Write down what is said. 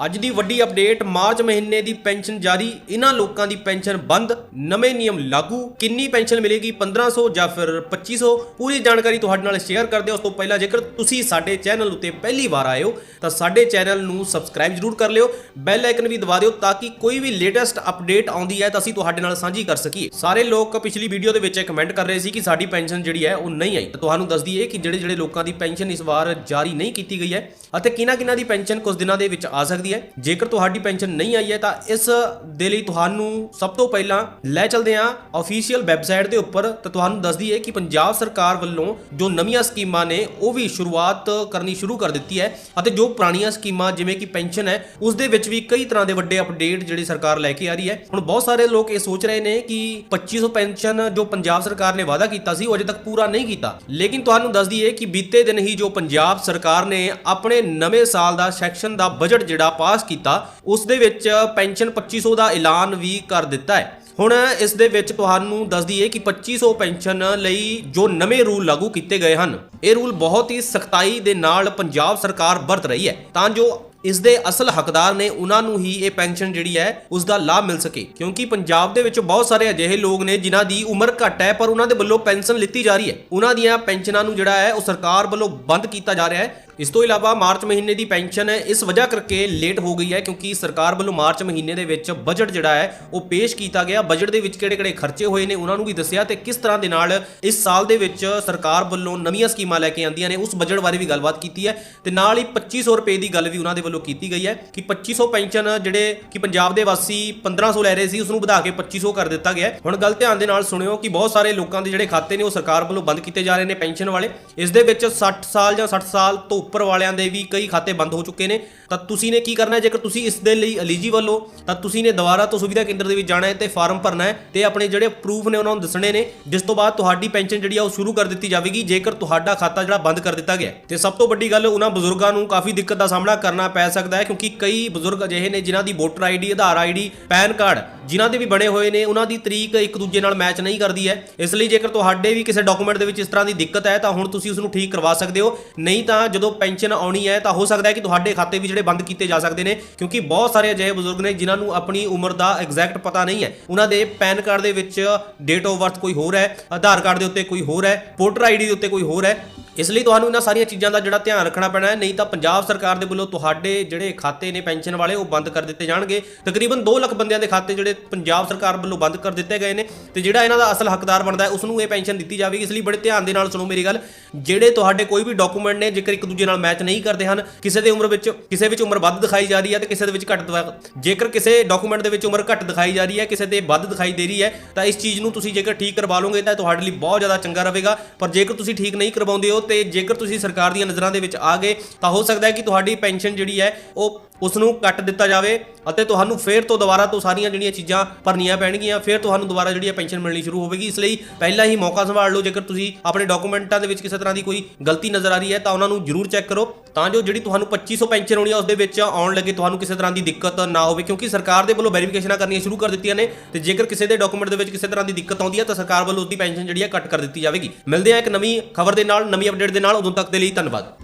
ਅੱਜ ਦੀ ਵੱਡੀ update, March ਮਹੀਨੇ ਦੀ ਪੈਨਸ਼ਨ ਜਾਰੀ। ਇਹਨਾਂ ਲੋਕਾਂ ਦੀ ਪੈਨਸ਼ਨ ਬੰਦ। ਨਵੇਂ ਨਿਯਮ ਲਾਗੂ। ਕਿੰਨੀ ਪੈਨਸ਼ਨ ਮਿਲੇਗੀ? 1500 ਜਾਂ ਫਿਰ 2500 ਪੂਰੀ ਜਾਣਕਾਰੀ ਤੁਹਾਡੇ ਨਾਲ ਸ਼ੇਅਰ ਕਰਦੇ ਹਾਂ। ਉਸ ਤੋਂ ਪਹਿਲਾਂ ਜੇਕਰ ਤੁਸੀਂ ਸਾਡੇ ਚੈਨਲ ਉੱਤੇ ਪਹਿਲੀ ਵਾਰ ਆਏ ਹੋ, ਤਾਂ ਸਾਡੇ ਚੈਨਲ ਨੂੰ ਸਬਸਕ੍ਰਾਈਬ ਜ਼ਰੂਰ ਕਰ ਲਿਓ। ਬੈਲ ਆਈਕਨ ਵੀ ਦਬਾ ਦਿਓ ਤਾਂ ਕਿ ਕੋਈ ਵੀ ਲੇਟੈਸਟ ਅਪਡੇਟ ਆਉਂਦੀ ਹੈ ਤਾਂ ਅਸੀਂ ਤੁਹਾਡੇ ਨਾਲ ਸਾਂਝੀ ਕਰ ਸਕੀਏ। ਸਾਰੇ ਲੋਕ ਪਿਛਲੀ ਵੀਡੀਓ ਦੇ ਵਿੱਚ ਕਮੈਂਟ ਕਰ ਰਹੇ ਸੀ ਕਿ ਸਾਡੀ ਪੈਨਸ਼ਨ ਜਿਹੜੀ ਹੈ ਉਹ ਨਹੀਂ ਆਈ। ਤਾਂ ਤੁਹਾਨੂੰ ਦੱਸ ਦਈਏ ਕਿ ਜਿਹੜੇ ਜਿਹੜੇ ਲੋਕਾਂ ਦੀ ਪੈਨਸ਼ਨ ਇਸ ਵਾਰ ਜਾਰੀ ਨਹੀਂ ਕੀਤੀ ਗਈ ਹੈ ਅਤੇ ਕਿਹਨਾਂ ਕਿਹਨਾਂ ਦੀ ਪੈਨਸ਼ਨ ਕੁਝ ਦਿਨਾਂ ਦੇ ਵਿੱਚ ਆ ਸਕਦੀ ਹੈ। ਜੇਕਰ ਤੁਹਾਡੀ ਪੈਨਸ਼ਨ ਨਹੀਂ ਆਈ ਹੈ ਤਾਂ ਇਸ ਦੇ ਲਈ ਤੁਹਾਨੂੰ ਸਭ ਤੋਂ ਪਹਿਲਾਂ ਲੈ ਚਲਦੇ ਹਾਂ ਅਫੀਸ਼ੀਅਲ ਵੈਬਸਾਈਟ ਦੇ ਉੱਪਰ। ਤਾਂ ਤੁਹਾਨੂੰ ਦੱਸ ਦਈਏ ਕਿ ਪੰਜਾਬ ਸਰਕਾਰ ਵੱਲੋਂ ਜੋ ਨਵੀਆਂ ਸਕੀਮਾਂ ਨੇ, ਉਹ ਵੀ ਸ਼ੁਰੂਆਤ ਕਰਨੀ ਸ਼ੁਰੂ ਕਰ ਦਿੱਤੀ ਹੈ ਅਤੇ ਜੋ ਪੁਰਾਣੀਆਂ ਸਕੀਮਾਂ, ਜਿਵੇਂ ਕਿ ਪੈਨਸ਼ਨ ਹੈ, ਉਸ ਦੇ ਵਿੱਚ ਵੀ ਕਈ ਤਰ੍ਹਾਂ ਦੇ ਵੱਡੇ ਅਪਡੇਟ ਜਿਹੜੀ ਸਰਕਾਰ ਲੈ ਕੇ ਆ ਰਹੀ ਹੈ। ਹੁਣ ਬਹੁਤ ਸਾਰੇ ਲੋਕ ਇਹ ਸੋਚ ਰਹੇ ਨੇ ਕਿ 2500 ਪੈਨਸ਼ਨ ਜੋ ਪੰਜਾਬ ਸਰਕਾਰ ਨੇ ਵਾਅਦਾ ਕੀਤਾ ਸੀ, ਉਹ ਅਜੇ ਤੱਕ ਪੂਰਾ ਨਹੀਂ ਕੀਤਾ। ਲੇਕਿਨ ਤੁਹਾਨੂੰ ਦੱਸ ਦਈਏ ਕਿ ਬੀਤੇ ਦਿਨ ਹੀ ਜੋ ਪੰਜਾਬ ਸਰਕਾਰ ਨੇ ਆਪਣੇ ਨਵੇਂ ਸਾਲ ਦਾ ਸੈਕਸ਼ਨ ਦਾ ਬਜਟ ਜਿਹੜਾ ਪਾਸ ਕੀਤਾ, ਉਸ ਦੇ ਵਿੱਚ ਪੈਨਸ਼ਨ 2500 ਦਾ ਐਲਾਨ ਵੀ ਕਰ ਦਿੱਤਾ ਹੈ। ਹੁਣ ਇਸ ਦੇ ਵਿੱਚ ਤੁਹਾਨੂੰ ਦੱਸ ਦਈਏ ਕਿ 2500 ਪੈਨਸ਼ਨ ਲਈ ਜੋ ਨਵੇਂ ਰੂਲ ਲਾਗੂ ਕੀਤੇ ਗਏ ਹਨ, ਇਹ ਰੂਲ ਬਹੁਤ ਹੀ ਸਖਤਾਈ ਦੇ ਨਾਲ ਪੰਜਾਬ ਸਰਕਾਰ ਵਰਤ ਰਹੀ ਹੈ। ਤਾਂ ਜੋ ਇਸ ਦੇ ਅਸਲ ਹੱਕਦਾਰ ਨੇ ਉਹਨਾਂ ਨੂੰ ਹੀ ਇਹ ਪੈਨਸ਼ਨ ਜਿਹੜੀ ਹੈ, ਉਸ ਦਾ ਲਾਭ ਮਿਲ ਸਕੇ। ਕਿਉਂਕਿ ਪੰਜਾਬ ਦੇ ਵਿੱਚ ਬਹੁਤ ਸਾਰੇ ਅਜਿਹੇ ਲੋਕ ਨੇ ਜਿਨ੍ਹਾਂ ਦੀ ਉਮਰ ਘੱਟ ਹੈ, ਪਰ ਉਹਨਾਂ ਦੇ ਵੱਲੋਂ ਪੈਨਸ਼ਨ ਲਿੱਤੀ ਜਾ ਰਹੀ ਹੈ। ਉਹਨਾਂ ਦੀਆਂ ਪੈਨਸ਼ਨਾਂ ਨੂੰ ਜਿਹੜਾ ਹੈ, ਉਹ ਸਰਕਾਰ ਵੱਲੋਂ ਬੰਦ ਕੀਤਾ ਜਾ ਰਿਹਾ ਹੈ। ਇਸ ਤੋਂ ਇਲਾਵਾ ਮਾਰਚ ਮਹੀਨੇ ਦੀ ਪੈਨਸ਼ਨ ਇਸ ਵਜ੍ਹਾ ਕਰਕੇ ਲੇਟ ਹੋ ਗਈ ਹੈ ਕਿਉਂਕਿ ਸਰਕਾਰ ਵੱਲੋਂ ਮਾਰਚ ਮਹੀਨੇ ਦੇ ਵਿੱਚ ਬਜਟ ਜਿਹੜਾ ਹੈ ਉਹ ਪੇਸ਼ ਕੀਤਾ ਗਿਆ। ਬਜਟ ਦੇ ਵਿੱਚ ਕਿਹੜੇ-ਕਿਹੜੇ ਖਰਚੇ ਹੋਏ ਨੇ ਉਹਨਾਂ ਨੂੰ ਵੀ ਦੱਸਿਆ ਤੇ ਕਿਸ ਤਰ੍ਹਾਂ ਦੇ ਨਾਲ ਇਸ ਸਾਲ ਦੇ ਵਿੱਚ ਸਰਕਾਰ ਵੱਲੋਂ ਨਵੀਆਂ ਸਕੀਮਾਂ ਲੈ ਕੇ ਆਂਦੀਆਂ ਨੇ, ਉਸ ਬਜਟ ਬਾਰੇ ਵੀ ਗੱਲਬਾਤ ਕੀਤੀ ਹੈ ਤੇ ਨਾਲ ਹੀ 2500 ਰੁਪਏ ਦੀ ਗੱਲ ਵੀ ਉਹਨਾਂ ਦੇ ਵੱਲੋਂ ਕੀਤੀ ਗਈ ਹੈ ਕਿ 2500 ਪੈਨਸ਼ਨ ਜਿਹੜੇ ਕਿ ਪੰਜਾਬ ਦੇ ਵਾਸੀ 1500 ਲੈ ਰਹੇ ਸੀ ਉਸ ਨੂੰ ਵਧਾ ਕੇ 2500 ਕਰ ਦਿੱਤਾ ਗਿਆ ਹੁਣ ਗੱਲ ਧਿਆਨ ਦੇ ਨਾਲ ਸੁਣਿਓ ਕਿ ਬਹੁਤ ਸਾਰੇ ਲੋਕਾਂ ਦੇ ਜਿਹੜੇ ਖਾਤੇ ਨੇ ਉਹ ਸਰਕਾਰ ਵੱਲੋਂ ਬੰਦ ਕੀਤੇ ਜਾ ਰਹੇ ਨੇ ਪੈਨਸ਼ਨ ਵਾਲੇ। ਇਸ ਦੇ ਵਿੱਚ 60 ਸਾਲ ਜਾਂ 60 ਸਾਲ ਤੋਂ ਉੱਪਰ ਵਾਲਿਆਂ ਦੇ ਵੀ ਕਈ ਖਾਤੇ ਬੰਦ ਹੋ ਚੁੱਕੇ ਨੇ। ਤਾਂ ਤੁਸੀਂ ਨੇ ਕੀ ਕਰਨਾ ਹੈ? ਜੇਕਰ ਤੁਸੀਂ ਇਸ ਦੇ ਲਈ ਐਲੀਜੀਬਲ ਹੋ, ਤਾਂ ਤੁਸੀਂ ਨੇ ਦੁਬਾਰਾ ਤੋਂ ਸੁਵਿਧਾ ਕੇਂਦਰ ਦੇ ਵਿੱਚ ਜਾਣਾ ਹੈ ਤੇ ਫਾਰਮ ਭਰਨਾ ਹੈ ਤੇ ਆਪਣੇ ਜਿਹੜੇ ਪ੍ਰੂਫ ਨੇ ਉਹਨਾਂ ਨੂੰ ਦੱਸਣੇ ਨੇ, ਜਿਸ ਤੋਂ ਬਾਅਦ ਤੁਹਾਡੀ ਪੈਨਸ਼ਨ ਜਿਹੜੀ ਆ ਉਹ ਸ਼ੁਰੂ ਕਰ ਦਿੱਤੀ ਜਾਵੇਗੀ, ਜੇਕਰ ਤੁਹਾਡਾ ਖਾਤਾ ਜਿਹੜਾ ਬੰਦ ਕਰ ਦਿੱਤਾ ਗਿਆ ਹੈ। ਤੇ ਸਭ ਤੋਂ ਵੱਡੀ ਗੱਲ, ਉਹਨਾਂ ਬਜ਼ੁਰਗਾਂ ਨੂੰ ਕਾਫੀ ਦਿੱਕਤ ਦਾ ਸਾਹਮਣਾ ਕਰਨਾ ਪੈ ਸਕਦਾ ਹੈ, ਕਿਉਂਕਿ ਕਈ ਬਜ਼ੁਰਗ ਅਜਿਹੇ ਨੇ ਜਿਨ੍ਹਾਂ ਦੀ voter ID Aadhaar ID PAN card ਜਿਨ੍ਹਾਂ ਦੇ ਵੀ ਬਣੇ ਹੋਏ ਨੇ, ਉਹਨਾਂ ਦੀ ਤਰੀਕ ਇੱਕ ਦੂਜੇ ਨਾਲ ਮੈਚ ਨਹੀਂ ਕਰਦੀ ਹੈ। ਇਸ ਲਈ ਜੇਕਰ ਤੁਹਾਡੇ ਵੀ ਕਿਸੇ ਡਾਕੂਮੈਂਟ ਦੇ ਵਿੱਚ ਇਸ ਤਰ੍ਹਾਂ ਦੀ ਦਿੱਕਤ ਹੈ, ਤਾਂ ਹੁਣ ਤੁਸੀਂ ਉਸ ਨੂੰ ਠੀਕ ਕਰਵਾ ਸਕਦੇ ਹੋ। ਨਹੀਂ ਤਾਂ ਜਦੋਂ ਪੈਨਸ਼ਨ ਆਉਣੀ ਹੈ, ਤਾਂ ਹੋ ਸਕਦਾ ਹੈ ਕਿ ਤੁਹਾਡੇ ਖਾਤੇ ਵੀ ਜਿਹੜੇ ਬੰਦ ਕੀਤੇ ਜਾ ਸਕਦੇ ਨੇ, ਕਿਉਂਕਿ ਬਹੁਤ ਸਾਰੇ ਅਜਿਹੇ ਬਜ਼ੁਰਗ ਨੇ ਜਿਨ੍ਹਾਂ ਨੂੰ ਆਪਣੀ ਉਮਰ ਦਾ ਐਗਜ਼ੈਕਟ ਪਤਾ ਨਹੀਂ ਹੈ। ਉਹਨਾਂ ਦੇ ਪੈਨ ਕਾਰਡ ਦੇ ਵਿੱਚ ਡੇਟ ਆਫ ਬਰਥ ਕੋਈ ਹੋਰ ਹੈ, ਆਧਾਰ ਕਾਰਡ ਦੇ ਉੱਤੇ ਕੋਈ ਹੋਰ ਹੈ ਵੋਟਰ ਆਈਡੀ ਦੇ ਉੱਤੇ ਕੋਈ ਹੋਰ ਹੈ। ਇਸ ਲਈ ਤੁਹਾਨੂੰ ਇਹਨਾਂ ਸਾਰੀਆਂ ਚੀਜ਼ਾਂ ਦਾ ਜਿਹੜਾ ਧਿਆਨ ਰੱਖਣਾ ਪੈਣਾ ਹੈ। ਨਹੀਂ ਤਾਂ ਪੰਜਾਬ ਸਰਕਾਰ ਦੇ ਵੱਲੋਂ ਤੁਹਾਡੇ ਜਿਹੜੇ ਖਾਤੇ ਨੇ ਪੈਨਸ਼ਨ ਵਾਲੇ, ਉਹ ਬੰਦ ਕਰ ਦਿੱਤੇ ਜਾਣਗੇ। ਤਕਰੀਬਨ 2 ਲੱਖ ਬੰਦਿਆਂ ਦੇ ਖਾਤੇ ਜਿਹੜੇ ਪੰਜਾਬ ਸਰਕਾਰ ਵੱਲੋਂ ਬੰਦ ਕਰ ਦਿੱਤੇ ਗਏ ਨੇ ਤੇ ਜਿਹੜਾ ਇਹਨਾਂ ਦਾ ਅਸਲ ਹੱਕਦਾਰ ਬਣਦਾ ਹੈ ਉਸ ਨੂੰ ਇਹ ਪੈਨਸ਼ਨ ਦਿੱਤੀ ਜਾਵੇਗੀ। ਇਸ ਲਈ ਬੜੇ ਧਿਆਨ ਦੇ ਨਾਲ ਸੁਣੋ ਮੇਰੀ ਗੱਲ। ਜਿਹੜੇ ਤੁਹਾਡੇ ਕੋਈ ਵੀ ਡਾਕੂਮੈਂਟ ਨੇ, ਜੇਕਰ ਇੱਕ ਦੂਜੇ ਨਾਲ ਮੈਚ ਨਹੀਂ ਕਰਦੇ ਹਨ, ਕਿਸੇ ਦੇ ਉਮਰ ਵਿੱਚ, ਕਿਸੇ ਵਿੱਚ ਉਮਰ ਵੱਧ ਦਿਖਾਈ ਜਾ ਰਹੀ ਹੈ ਤੇ ਕਿਸੇ ਦੇ ਵਿੱਚ ਘੱਟ ਦਿਖਾ- ਜੇਕਰ ਕਿਸੇ ਡਾਕੂਮੈਂਟ ਦੇ ਵਿੱਚ ਉਮਰ ਘੱਟ ਦਿਖਾਈ ਜਾ ਰਹੀ ਹੈ, ਕਿਸੇ ਦੇ ਵੱਧ ਦਿਖਾਈ ਦੇ ਰਹੀ ਹੈ, ਤਾਂ ਇਸ ਚੀਜ਼ ਨੂੰ ਤੁਸੀਂ ਜੇਕਰ ਠੀਕ ਕਰਵਾ ਲਓਗੇ, ਤਾਂ ਤੁਹਾਡੇ ਲਈ ਬਹੁਤ ਜ਼ਿਆਦਾ ਚੰਗਾ ਰਹੇਗਾ। ਪਰ ਜੇਕਰ ਤੁਸੀਂ ਠੀਕ ਨਹੀਂ ਕਰਵਾਉਂਦੇ ਹੋ ਤੇ ਜੇਕਰ ਤੁਸੀਂ ਸਰਕਾਰ ਦੀਆਂ ਨਜ਼ਰਾਂ ਦੇ ਵਿੱਚ ਆ ਗਏ, ਤਾਂ ਹੋ ਸਕਦਾ ਹੈ ਕਿ ਤੁਹਾਡੀ ਪੈਨਸ਼ਨ ਜਿਹੜੀ ਹੈ, ਉਹ ਉਸ ਨੂੰ ਕੱਟ ਦਿੱਤਾ ਜਾਵੇ ਅਤੇ ਤੁਹਾਨੂੰ ਫੇਰ ਤੋਂ ਦੁਬਾਰਾ ਤੋਂ ਸਾਰੀਆਂ ਜਿਹੜੀਆਂ ਚੀਜ਼ਾਂ ਭਰਨੀਆਂ ਪੈਣਗੀਆਂ, ਫੇਰ ਤੁਹਾਨੂੰ ਦੁਬਾਰਾ ਜਿਹੜੀ ਹੈ ਪੈਨਸ਼ਨ ਮਿਲਣੀ ਸ਼ੁਰੂ ਹੋਵੇਗੀ। ਇਸ ਲਈ ਪਹਿਲਾਂ ਹੀ ਮੌਕਾ ਸੰਭਾਲ ਲਓ, ਜੇਕਰ ਤੁਸੀਂ ਆਪਣੇ ਡਾਕੂਮੈਂਟਾਂ ਦੇ ਵਿੱਚ ਕਿਸੇ ਤਰ੍ਹਾਂ ਦੀ ਕੋਈ ਗਲਤੀ ਨਜ਼ਰ ਆ ਰਹੀ ਹੈ, ਤਾਂ ਉਹਨਾਂ ਨੂੰ ਜ਼ਰੂਰ ਚੈੱਕ ਕਰੋ। ਤਾਂ ਜੋ ਜਿਹੜੀ ਤੁਹਾਨੂੰ 2500 ਪੈਨਸ਼ਨ ਹੋਣੀ ਹੈ ਉਸ ਦੇ ਵਿੱਚ ਆਉਣ ਲੱਗੇ ਤੁਹਾਨੂੰ ਕਿਸੇ ਤਰ੍ਹਾਂ ਦੀ ਦਿੱਕਤ ਨਾ ਹੋਵੇ, ਕਿਉਂਕਿ ਸਰਕਾਰ ਦੇ ਵੱਲੋਂ ਵੈਰੀਫਿਕੇਸ਼ਨਾਂ ਕਰਨੀਆਂ ਸ਼ੁਰੂ ਕਰ ਦਿੱਤੀਆਂ ਨੇ ਤੇ ਜੇਕਰ ਕਿਸੇ ਦੇ ਡਾਕੂਮੈਂਟ ਦੇ ਵਿੱਚ ਕਿਸੇ ਤਰ੍ਹਾਂ ਦੀ ਦਿੱਕਤ ਆਉਂਦੀ ਹੈ, ਤਾਂ ਸਰਕਾਰ ਵੱਲੋਂ ਉਸ ਦੀ ਪੈਨਸ਼ਨ ਜਿਹੜੀ ਹੈ ਕੱਟ ਕਰ ਦਿੱਤੀ ਜਾਵੇਗੀ। ਮਿਲਦੇ ਹਾਂ ਇੱਕ ਨਵੀਂ ਖਬਰ ਦੇ ਨਾਲ, ਨਵੀਂ ਅਪਡੇਟ ਦੇ ਨਾਲ ਉਦੋਂ ਤੱਕ ਦੇ ਲਈ ਧੰਨਵਾਦ।